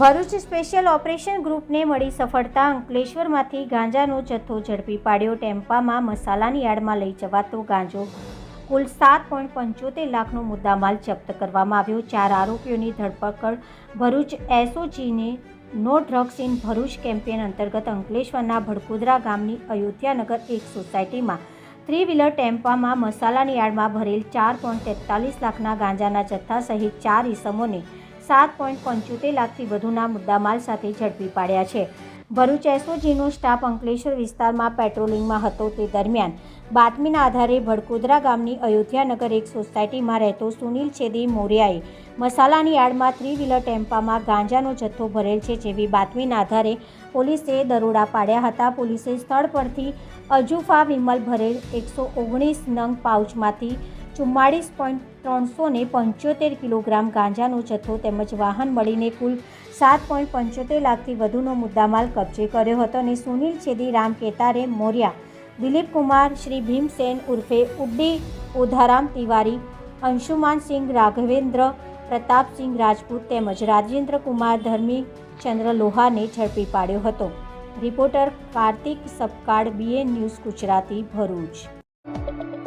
Bharuch special operation ગ્રુપને મળી સફળતા અંકલેશ્વરમાંથી ગાંજાનો જથ્થો ઝડપી પાડ્યો. ટેમ્પામાં મસાલાની યાર્ડમાં લઈ જવાતો ગાંજો. કુલ સાત પોઈન્ટ પંચોતેર લાખનો મુદ્દામાલ જપ્ત કરવામાં આવ્યો. ચાર આરોપીઓની ધરપકડ. Bharuch એસઓજીને no drugs in Bharuch campaign અંતર્ગત અંકલેશ્વરના ભડકુદરા ગામની અયોધ્યાનગર એક સોસાયટીમાં. થ્રી વ્હીલર ટેમ્પામાં મસાલાની યાર્ડમાં ભરેલ ચાર પોઈન્ટ તેતાલીસ લાખના ગાંજાના જથ્થા સહિત ચાર ઇસમોને સાત પોઈન્ટ પંચોતેર લાખથી વધુના મુદ્દામાલ સાથે ઝડપી પાડ્યા છે. ભરૂચ એસઓજીનો સ્ટાફ અંકલેશ્વર વિસ્તારમાં પેટ્રોલિંગમાં હતો તે દરમિયાન. બાતમીના આધારે ભડકોદરા ગામની અયોધ્યાનગર એક સોસાયટીમાં રહેતો સુનિલ છેદી મોરિયાએ મસાલાની આડમાં થ્રી વ્હીલર ટેમ્પામાં ગાંજાનો જથ્થો ભરેલ છે જેવી બાતમીના આધારે પોલીસે દરોડા પાડ્યા હતા. પોલીસે સ્થળ પરથી અજુફા વિમલ ભરેલ એકસો ઓગણીસ નંગ પાઉચમાંથી ચુમ્માળીસ પોઈન્ટ ત્રણસો પંચોતેર કિલોગ્રામ ગાંજાનો જથ્થો તેમજ વાહન મળીને કુલ સાત પોઈન્ટ પંચોતેર લાખથી વધુનો મુદ્દામાલ કબજે કર્યો હતો અને સુનિલ છેદી, રામ કેતારે, મોર્યા દિલીપ કુમાર શ્રી ભીમસેન ઉર્ફે ઉડ્ડી ઉધારામ તિવારી, અંશુમાન સિંઘ, રાઘવેન્દ્ર, પ્રતાપસિંહ રાજપૂત તેમજ રાજેન્દ્ર કુમાર ધર્મી ચંદ્ર લોહાને ઝડપી પાડ્યો હતો. Reporter Kartik Sapkal BN news Gujarati Bharuch.